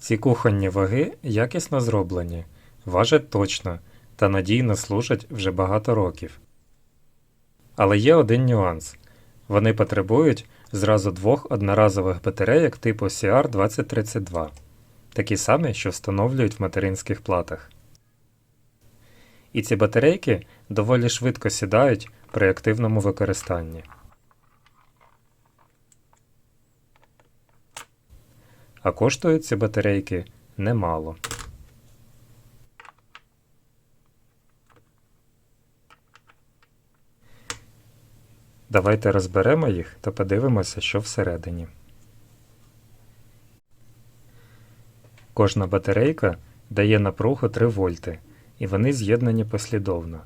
Ці кухонні ваги якісно зроблені, важать точно та надійно служать вже багато років. Але є один нюанс. Вони потребують зразу двох одноразових батарейок типу CR2032, такі самі, що встановлюють в материнських платах. І ці батарейки доволі швидко сідають при активному використанні. А коштують ці батарейки немало. Давайте розберемо їх та подивимося, що всередині. Кожна батарейка дає напругу 3 вольти, і вони з'єднані послідовно.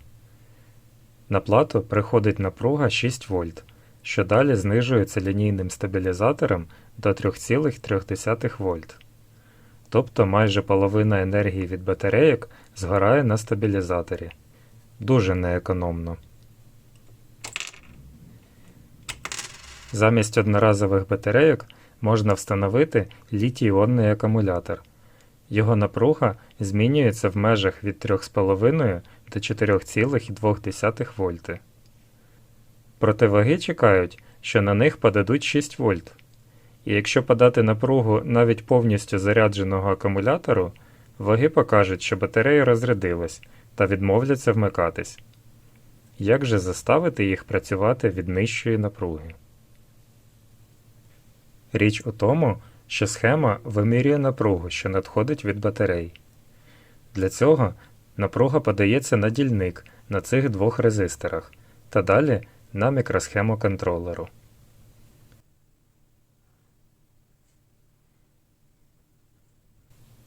На плату приходить напруга 6 вольт, що далі знижується лінійним стабілізатором до 3,3 вольт. Тобто майже половина енергії від батарейок згорає на стабілізаторі. Дуже неекономно. Замість одноразових батарейок можна встановити літій-іонний акумулятор. Його напруга змінюється в межах від 3,5 до 4,2 вольти. Проте ваги чекають, що на них подадуть 6 вольт. І якщо подати напругу навіть повністю зарядженого акумулятору, ваги покажуть, що батарея розрядилась та відмовляться вмикатись. Як же заставити їх працювати від нижчої напруги? Річ у тому, що схема вимірює напругу, що надходить від батарей. Для цього напруга подається на дільник на цих двох резисторах та далі на мікросхему контролеру.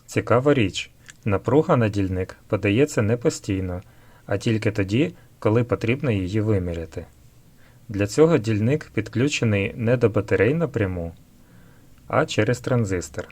Цікава річ. Напруга на дільник подається не постійно, а тільки тоді, коли потрібно її виміряти. Для цього дільник підключений не до батарей напряму, а через транзистор.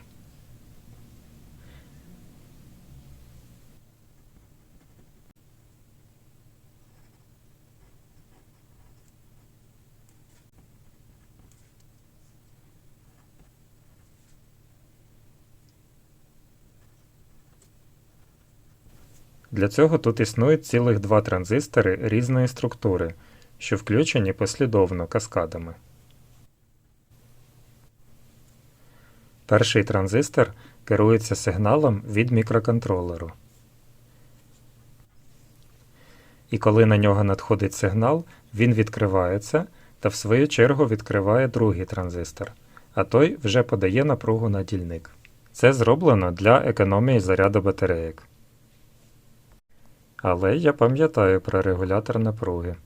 Для цього тут існують цілих два транзистори різної структури, що включені послідовно каскадами. Перший транзистор керується сигналом від мікроконтролеру. І коли на нього надходить сигнал, він відкривається та в свою чергу відкриває другий транзистор, а той вже подає напругу на дільник. Це зроблено для економії заряду батарейок. Але я пам'ятаю про регулятор напруги.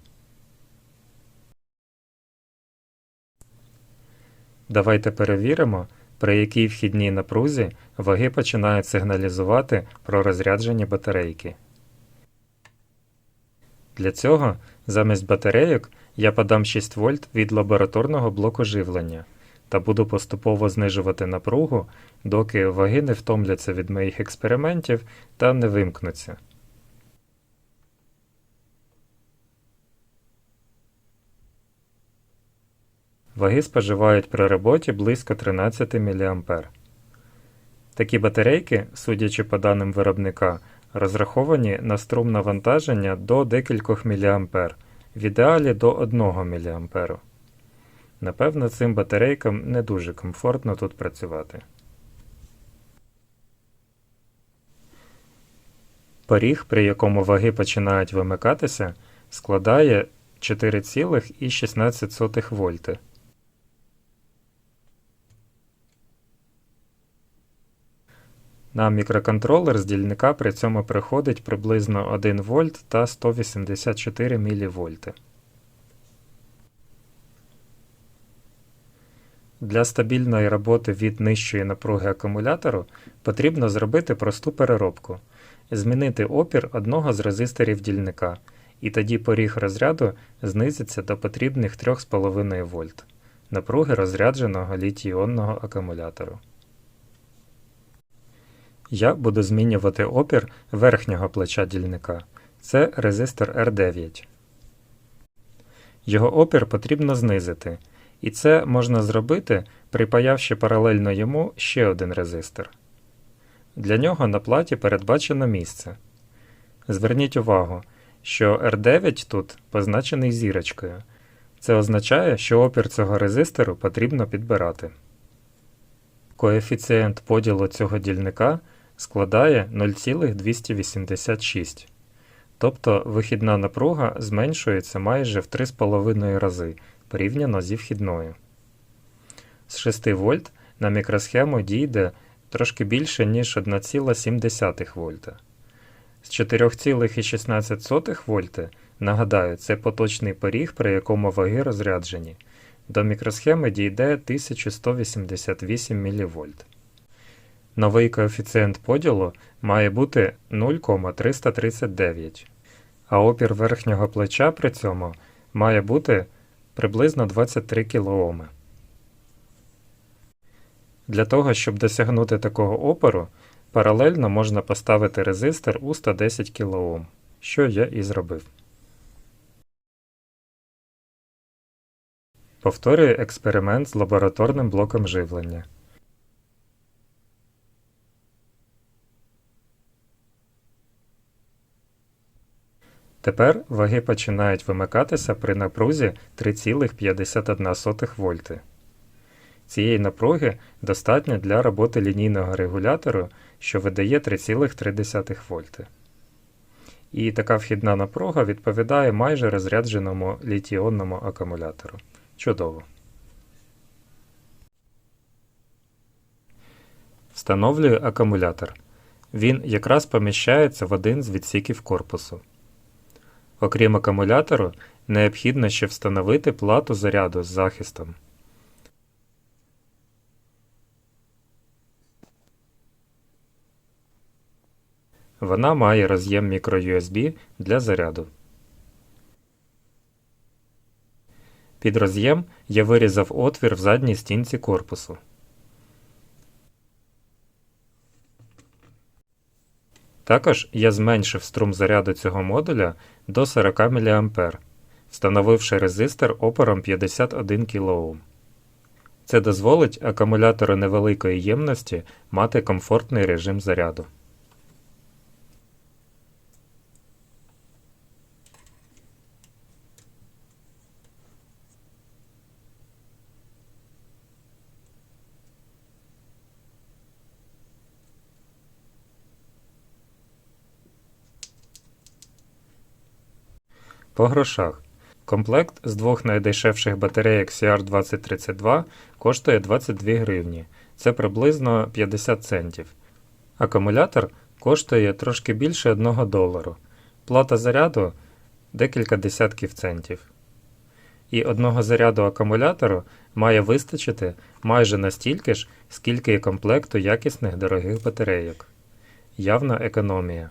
Давайте перевіримо, при якій вхідній напрузі ваги починають сигналізувати про розряджені батарейки. Для цього замість батарейок я подам 6 вольт від лабораторного блоку живлення та буду поступово знижувати напругу, доки ваги не втомляться від моїх експериментів та не вимкнуться. Ваги споживають при роботі близько 13 мА. Такі батарейки, судячи по даним виробника, розраховані на струм навантаження до декількох мА, в ідеалі до 1 мА. Напевно, цим батарейкам не дуже комфортно тут працювати. Поріг, при якому ваги починають вимикатися, складає 4,16 вольти. На мікроконтролер з дільника при цьому приходить приблизно 1 вольт та 184 мВ. Для стабільної роботи від нижчої напруги акумулятору потрібно зробити просту переробку, змінити опір одного з резисторів дільника, і тоді поріг розряду знизиться до потрібних 3,5 вольт напруги розрядженого літій-іонного акумулятору. Я буду змінювати опір верхнього плеча дільника. Це резистор R9. Його опір потрібно знизити, і це можна зробити, припаявши паралельно йому ще один резистор. Для нього на платі передбачено місце. Зверніть увагу, що R9 тут позначений зірочкою. Це означає, що опір цього резистору потрібно підбирати. Коефіцієнт поділу цього дільника складає 0,286. Тобто вихідна напруга зменшується майже в 3,5 рази порівняно зі вхідною. З 6 вольт на мікросхему дійде трошки більше, ніж 1,7 вольта. З 4,16 вольти, нагадаю, це поточний поріг, при якому ваги розряджені, до мікросхеми дійде 1188 мВ. Новий коефіцієнт поділу має бути 0,339, а опір верхнього плеча при цьому має бути приблизно 23 кОм. Для того, щоб досягнути такого опору, паралельно можна поставити резистор у 110 кОм, що я і зробив. Повторюю експеримент з лабораторним блоком живлення. Тепер ваги починають вимикатися при напрузі 3,51 вольти. Цієї напруги достатньо для роботи лінійного регулятору, що видає 3,3 вольти. І така вхідна напруга відповідає майже розрядженому літіонному акумулятору. Чудово. Встановлюю акумулятор. Він якраз поміщається в один з відсіків корпусу. Окрім акумулятору, необхідно ще встановити плату заряду з захистом. Вона має роз'єм microUSB для заряду. Під роз'єм я вирізав отвір в задній стінці корпусу. Також я зменшив струм заряду цього модуля до 40 мА, встановивши резистор опором 51 кОм. Це дозволить акумулятору невеликої ємності мати комфортний режим заряду. По грошах. Комплект з двох найдешевших батарейок CR2032 коштує 22 гривні. Це приблизно 50 центів. Акумулятор коштує трошки більше 1 долару. Плата заряду декілька десятків центів. І одного заряду акумулятору має вистачити майже настільки ж, скільки і комплекту якісних дорогих батарейок. Явна економія.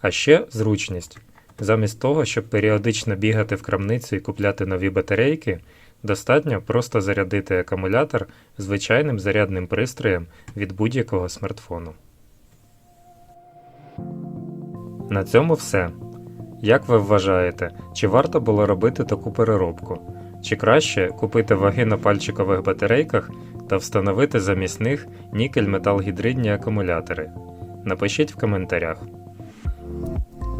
А ще зручність. Замість того, щоб періодично бігати в крамницю і купляти нові батарейки, достатньо просто зарядити акумулятор звичайним зарядним пристроєм від будь-якого смартфону. На цьому все. Як ви вважаєте, чи варто було робити таку переробку? Чи краще купити ваги на пальчикових батарейках та встановити замість них нікель-металгідридні акумулятори? Напишіть в коментарях.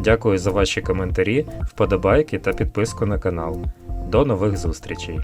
Дякую за ваші коментарі, вподобайки та підписку на канал. До нових зустрічей!